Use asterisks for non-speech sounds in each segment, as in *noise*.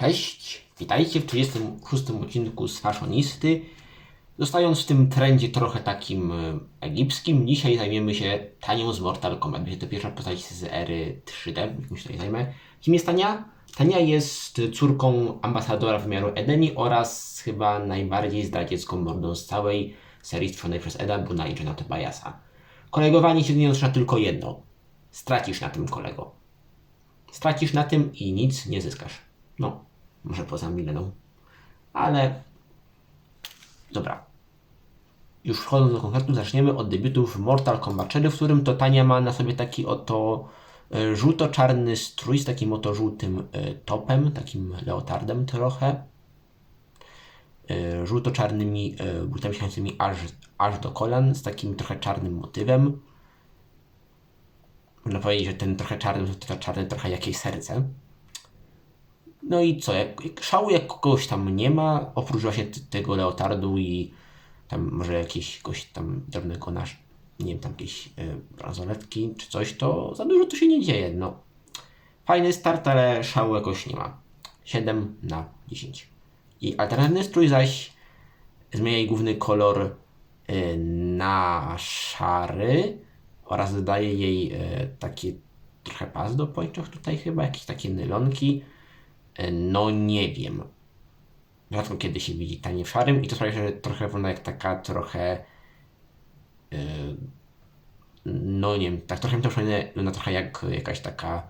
Cześć, witajcie w 36 odcinku z Fashionisty. Zostając w tym trendzie trochę takim e, egipskim, dzisiaj zajmiemy się Tanią z Mortal Kombat. Będzie to pierwsza postać z ery 3D, jaką się tutaj zajmę. Kim jest Tania? Tania jest córką ambasadora wymiaru Edeni oraz chyba najbardziej zdradziecką mordą z całej serii stworzonej przez Eda Buna i Jonathan Tobiasa. Kolegowanie się z nią tylko jedno. Stracisz na tym kolego. Stracisz na tym i nic nie zyskasz. No, może poza Mileną. Ale dobra. Już wchodząc do konkretu, zaczniemy od debiutu w Mortal Kombat 4, w którym to Tania ma na sobie taki oto e, żółto-czarny strój z takim oto żółtym e, topem, takim leotardem trochę. E, Żółto-czarnymi butami sięgającymi aż, aż do kolan, z takim trochę czarnym motywem. Można powiedzieć, że ten trochę czarny, to czarny trochę jakieś serce. No i co, jak, szału jak kogoś tam nie ma, oprócz właśnie tego leotardu i tam może jakiegoś tam drobnego nasz, nie wiem, tam jakieś y, bransoletki czy coś, to za dużo tu się nie dzieje, no. Fajny start, ale szału jakoś nie ma. 7 na 10. I alternatywny strój zaś zmienia jej główny kolor y, na szary oraz dodaje jej y, takie trochę pas do pończoch tutaj chyba, jakieś takie nylonki. E, No nie wiem. Rzadko kiedy się widzi tanie w szarym i to sprawia, że trochę wygląda jak taka trochę e, no nie wiem, tak trochę mi to przypomina trochę jak jakaś taka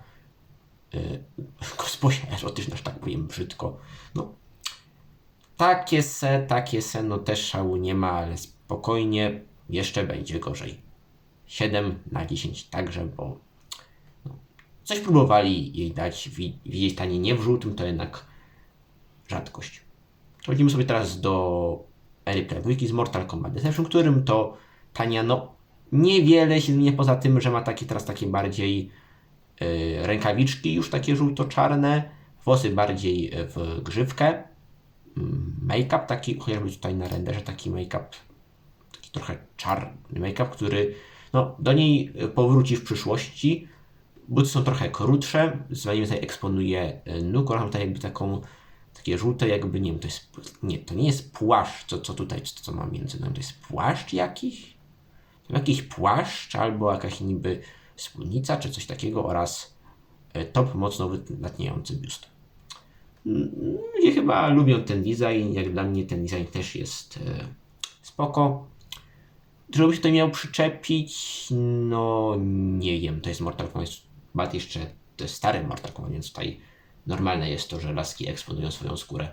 *laughs* yy, erotyczna, że tak powiem brzydko. No takie se, takie se, no też szału nie ma, ale spokojnie, jeszcze będzie gorzej. 7 na 10 także, bo coś próbowali jej dać, wi- widzieć tanie nie w żółtym, to jednak rzadkość. Przechodzimy sobie teraz do ery Playboyki z Mortal Kombat Deception, którym to Tania, no niewiele się zmienia poza tym, że ma takie teraz takie bardziej y, rękawiczki już takie żółto-czarne, włosy bardziej y, w grzywkę, mm, make-up taki, chociażby tutaj na renderze taki make-up, taki trochę czarny make-up, który no, do niej powróci w przyszłości, Buty są trochę krótsze, zwalnienie tutaj eksponuje e, nóg oraz tutaj jakby taką, takie żółte jakby, nie wiem, to jest, nie, to nie jest płaszcz, co, co tutaj, co, co ma między nami, to jest płaszcz jakiś? To jakiś płaszcz albo jakaś niby spódnica czy coś takiego oraz e, top mocno wytniający biust. Mm, Ludzie chyba lubią ten design, jak dla mnie ten design też jest e, spoko. Żeby się tutaj miał przyczepić, no nie wiem, to jest Mortal Kombat jeszcze, to jest stary Mortal Kombat, więc tutaj normalne jest to, że laski eksponują swoją skórę.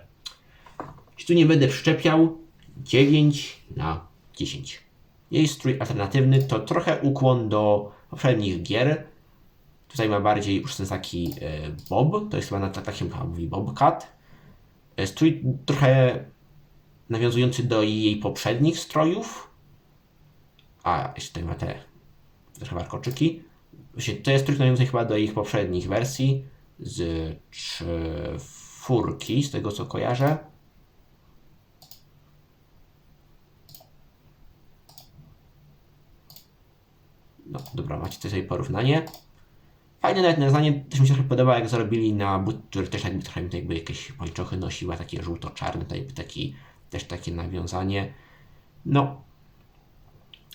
Jeśli tu nie będę przyczepiał, 9 na 10. Jej strój alternatywny to trochę ukłon do poprzednich gier. Tutaj ma bardziej już ten taki e, bob, to jest chyba na tak się chyba mówi bobcat. E, Strój trochę nawiązujący do jej poprzednich strojów, a, jeszcze tutaj ma te trochę warkoczyki. Właśnie to jest nawiązujący chyba do ich poprzednich wersji z czwórki, z tego co kojarzę. No, dobra, macie tutaj porównanie. Fajne nawet nawiązanie, też mi się trochę podoba, jak zrobili na but, który też jakby trochę jakby jakieś pończochy nosiła, takie żółto-czarne, jakby taki, też takie nawiązanie. No,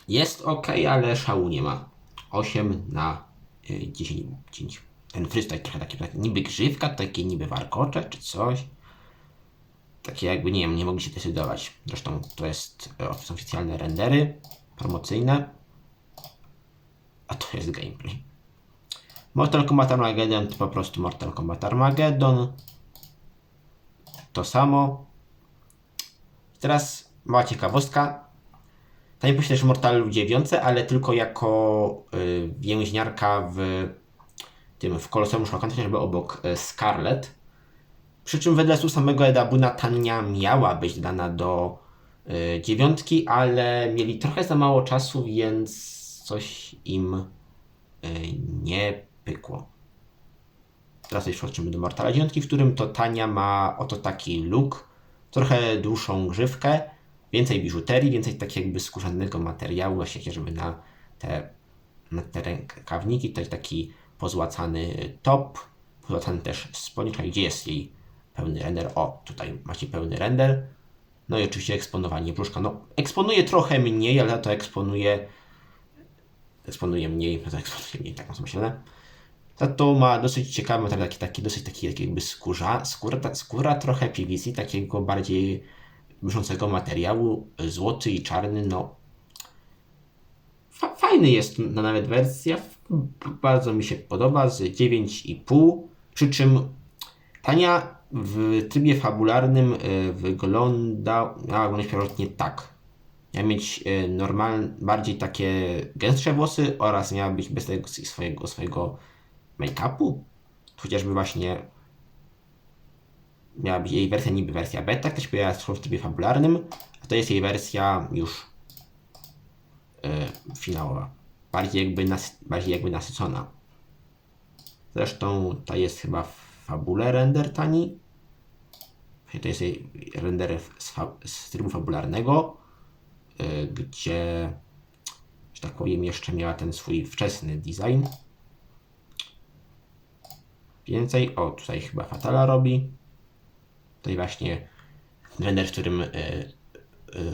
jest ok, ale szału nie ma. 8 na 10. 10. Ten tutaj trochę taki, taki niby grzywka, takie niby warkocze czy coś. Takie jakby, nie wiem, nie mogli się decydować. Zresztą to jest to są oficjalne rendery promocyjne. A to jest gameplay. Mortal Kombat Armageddon to po prostu Mortal Kombat Armageddon. To samo. Teraz mała ciekawostka. Ta nie też Mortal w dziewiątce, ale tylko jako y, więźniarka w tym w Koloseum Szlokanta, chociażby obok y, Scarlet. Przy czym wedle słów samego Eda Buna Tania miała być dana do y, dziewiątki, ale mieli trochę za mało czasu, więc coś im y, nie pykło. Teraz już przechodzimy do Mortala 9, w którym to Tania ma oto taki look, trochę dłuższą grzywkę, więcej biżuterii, więcej takiego jakby skórzanego materiału, właśnie żeby na te, na te rękawniki, taki pozłacany top, pozłacany też spodnie, czyli gdzie jest jej pełny render. O, tutaj macie pełny render. No i oczywiście eksponowanie brzuszka. No, eksponuje trochę mniej, ale to eksponuje eksponuje mniej, to eksponuje mniej, tak mam myślane. To, ma dosyć ciekawy taki, taki dosyć taki, taki jakby skórza, skóra, ta, skóra trochę PVC, takiego bardziej brzzącego materiału, złoty i czarny, no fa, fajny jest na nawet wersja, bardzo mi się podoba, z 9,5, przy czym tania w trybie fabularnym y, wygląda, wyglądać pierwotnie tak. Miała mieć y, normalne, bardziej takie gęstsze włosy oraz miała być bez tego swojego, swojego make-upu. Chociażby właśnie miała być jej wersja niby wersja beta, ktoś pojawiła się w trybie fabularnym, a to jest jej wersja już y, finałowa. Bardziej jakby, nas, bardziej jakby nasycona. Zresztą ta jest chyba w fabule render tani. To jest jej render z, fa- z trybu fabularnego, y, gdzie, że tak powiem, jeszcze miała ten swój wczesny design. Więcej, o tutaj chyba Fatala robi. Tutaj właśnie render, w którym y,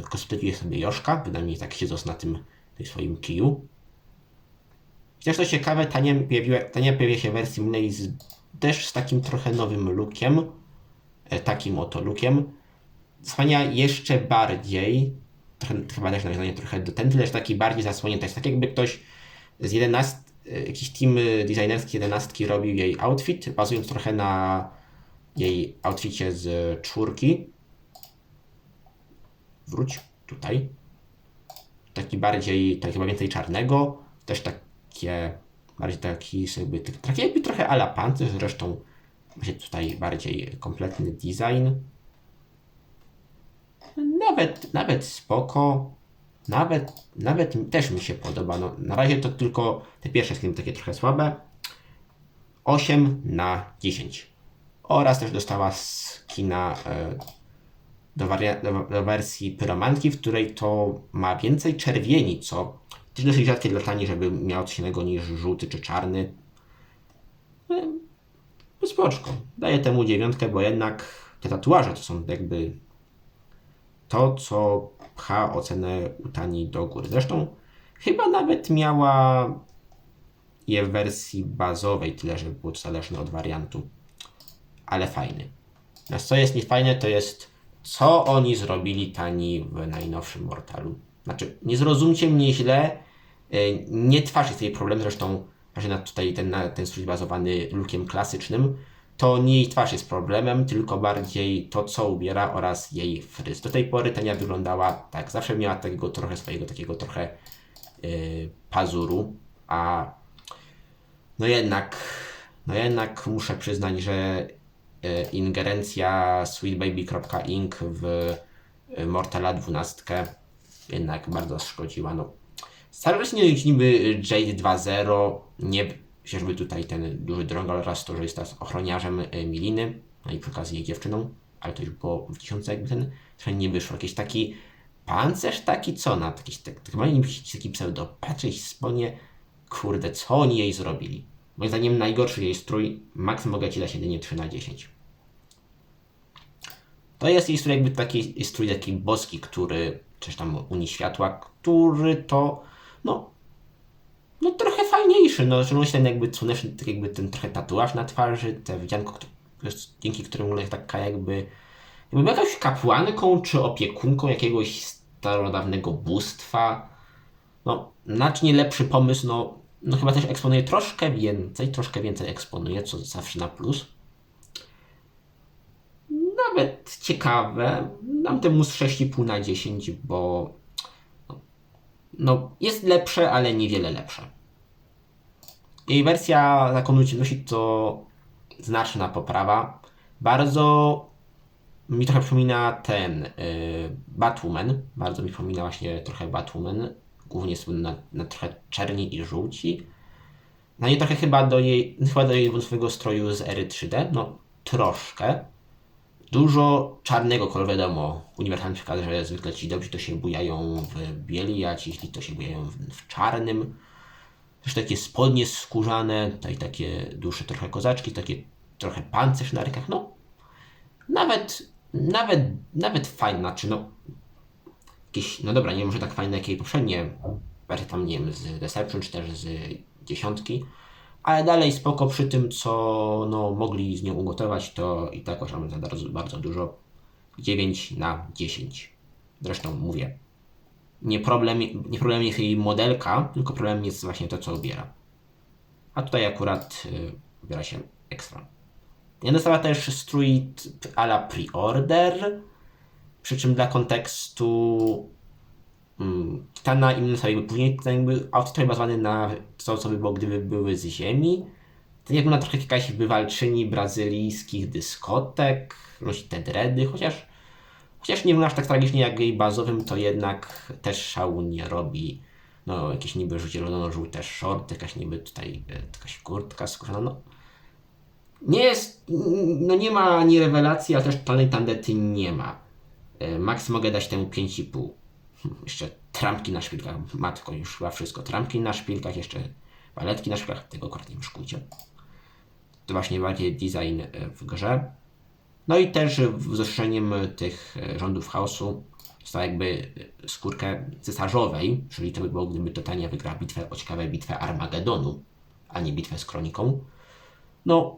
cosplayuje sobie Joszka, bynajmniej tak siedząc na tym, swoim kiju. Chociaż to ciekawe, Tania pojawiła, Tania pojawia się w wersji innej z, też z takim trochę nowym lookiem. E, takim oto lookiem. Wspania jeszcze bardziej, trochę, chyba też nawiązanie trochę do ten, lecz taki bardziej zasłonięty. Jest tak jakby ktoś z 11, e, jakiś team designerski 11 robił jej outfit, bazując trochę na jej outficie z czwórki. Wróć tutaj. Taki bardziej, tak chyba więcej czarnego, też takie, bardziej taki jakby, taki jakby trochę ala pancerz, zresztą właśnie tutaj bardziej kompletny design. Nawet, nawet spoko. Nawet, nawet też mi się podoba. No, na razie to tylko te pierwsze skiny takie trochę słabe. 8 na 10. Oraz też dostała skina e, do, waria- do, wersji pyromanki, w której to ma więcej czerwieni, co też dosyć rzadkie dla tani, żeby miał coś innego niż żółty czy czarny. E, Spoczko. Daję temu dziewiątkę, bo jednak te tatuaże to są jakby to, co pcha ocenę Utani do góry. Zresztą chyba nawet miała je w wersji bazowej, tyle że było to zależne od wariantu. Ale fajny. Natomiast co jest niefajne, to jest co oni zrobili tani w najnowszym Mortalu. Znaczy, nie zrozumcie mnie źle, y, nie twarzy tej problem, zresztą na tutaj ten, ten strój bazowany lookiem klasycznym, to nie jej twarz jest problemem, tylko bardziej to, co ubiera oraz jej fryz. Do tej pory Tania wyglądała tak, zawsze miała takiego trochę swojego takiego trochę yy, pazuru, a no jednak, no jednak muszę przyznać, że ingerencja sweetbaby.inc w yy, Mortala 12 jednak bardzo szkodziła. No, Starocznie niby Jade 2.0 nie chociażby tutaj ten duży drąg oraz to, że jest teraz ochroniarzem y, Miliny, no i przy okazji jej dziewczyną, ale to już było w tysiące jakby ten trochę nie wyszło. Jakiś taki pancerz taki co na jakiś tak, chyba nie taki pseudo patrzeć sponie, kurde, co oni jej zrobili. Moim zdaniem najgorszy jej strój, max mogę ci dać jedynie 3 na 10. To jest jej strój jakby taki strój taki boski, który, coś tam Unii Światła, który to, no, no trochę fajniejszy, no szczególnie ten jakby słoneczny, tak jakby ten trochę tatuaż na twarzy, te wdzianko, dzięki któremu jest taka jakby, jakby jakąś kapłanką czy opiekunką jakiegoś starodawnego bóstwa. No, znacznie lepszy pomysł, no, no chyba też eksponuje troszkę więcej, troszkę więcej eksponuje, co zawsze na plus. Nawet ciekawe, dam temu z 6,5 na 10, bo no, jest lepsze, ale niewiele lepsze. Jej wersja zakonu ciemności to znaczna poprawa. Bardzo mi trochę przypomina ten y, Batwoman. Bardzo mi przypomina właśnie trochę Batwoman. Głównie słynna na, trochę czerni i żółci. Na nie trochę chyba do jej, chyba do jej swojego stroju z ery 3D. No, troszkę. Dużo czarnego koloru, wiadomo. Uniwersalny przekaz, że zwykle ci dobrzy to się bujają w bieli, a ci źli to się bujają w, w czarnym. Też takie spodnie skórzane, tutaj takie dłuższe trochę kozaczki, takie trochę pancerz na rękach. No, nawet, nawet, nawet fajna, znaczy no, jakieś, no dobra, nie może tak fajne jak jej poprzednie wersje tam, nie wiem, z Deception czy też z dziesiątki, ale dalej spoko przy tym, co no, mogli z nią ugotować, to i tak uważam za bardzo, bardzo dużo. 9 na 10. Zresztą mówię, nie problem, nie problem jest jej modelka, tylko problem jest właśnie to, co ubiera. A tutaj akurat y, ubiera się ekstra. Nie dostała też strój t- a la pre-order, przy czym dla kontekstu mm, Kitana i Minusa jakby później ten jakby trochę bazowany na to, co by było, gdyby były z ziemi. To nie wygląda trochę jak jakaś wywalczyni brazylijskich dyskotek, nosi te dredy, chociaż chociaż nie aż tak tragicznie jak jej bazowym, to jednak też szału nie robi. No, jakieś niby zielono-żółte shorty, jakaś niby tutaj e, jakaś kurtka skórzana, no. Nie jest, no nie ma ani rewelacji, ale też totalnej tandety nie ma. E, Max mogę dać temu 5,5. Hm, *laughs* Jeszcze trampki na szpilkach, matko, już chyba wszystko. Trampki na szpilkach, jeszcze paletki na szpilkach, tego akurat nie wyszkujcie. To właśnie bardziej design e, w grze. No i też wzruszeniem tych e, rządów chaosu została jakby skórkę cesarzowej, czyli to by było, gdyby Totania wygrała bitwę, o ciekawe, bitwę Armagedonu, a nie bitwę z Kroniką. No,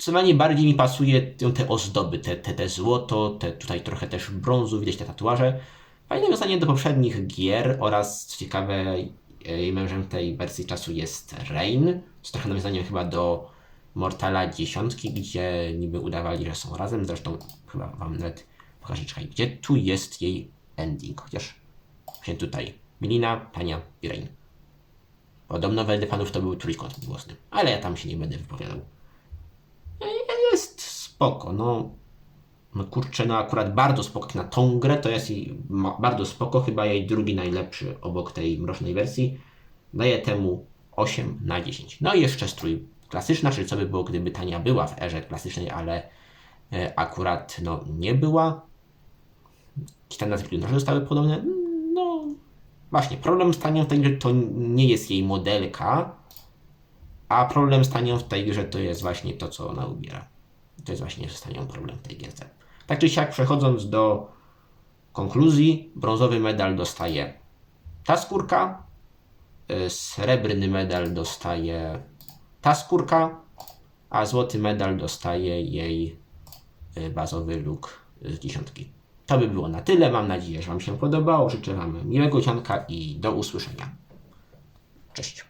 zdecydowanie bardziej mi pasuje te, ozdoby, te, te, te złoto, te tutaj trochę też brązu, widać te tatuaże. Fajne nawiązanie do poprzednich gier oraz, co ciekawe, jej mężem tej wersji czasu jest Rain, z trochę nawiązaniem chyba do Mortala dziesiątki, gdzie niby udawali, że są razem. Zresztą chyba wam nawet pokażę, czekaj, gdzie tu jest jej ending, chociaż właśnie tutaj. Milina, Tania i Rain. Podobno wedle fanów to był trójkąt miłosny, ale ja tam się nie będę wypowiadał. Spoko, no. No kurczę, no akurat bardzo spoko na tą grę, to jest jej bardzo spoko, chyba jej drugi najlepszy obok tej mrocznej wersji. Daję temu 8 na 10. No i jeszcze strój klasyczna, czyli co by było, gdyby Tania była w erze klasycznej, ale e, akurat no, nie była. Kitana z Glitterze zostały podobne. Mm, No, właśnie, problem z Tanią w tej grze to nie jest jej modelka, a problem z Tanią w tej grze to jest właśnie to, co ona ubiera. To jest właśnie z Tanią problem tej gierce. Tak czy siak, przechodząc do konkluzji, brązowy medal dostaje ta skórka, y, srebrny medal dostaje ta skórka, a złoty medal dostaje jej y, bazowy look z dziesiątki. To by było na tyle. Mam nadzieję, że Wam się podobało. Życzę Wam miłego cianka i do usłyszenia. Cześć.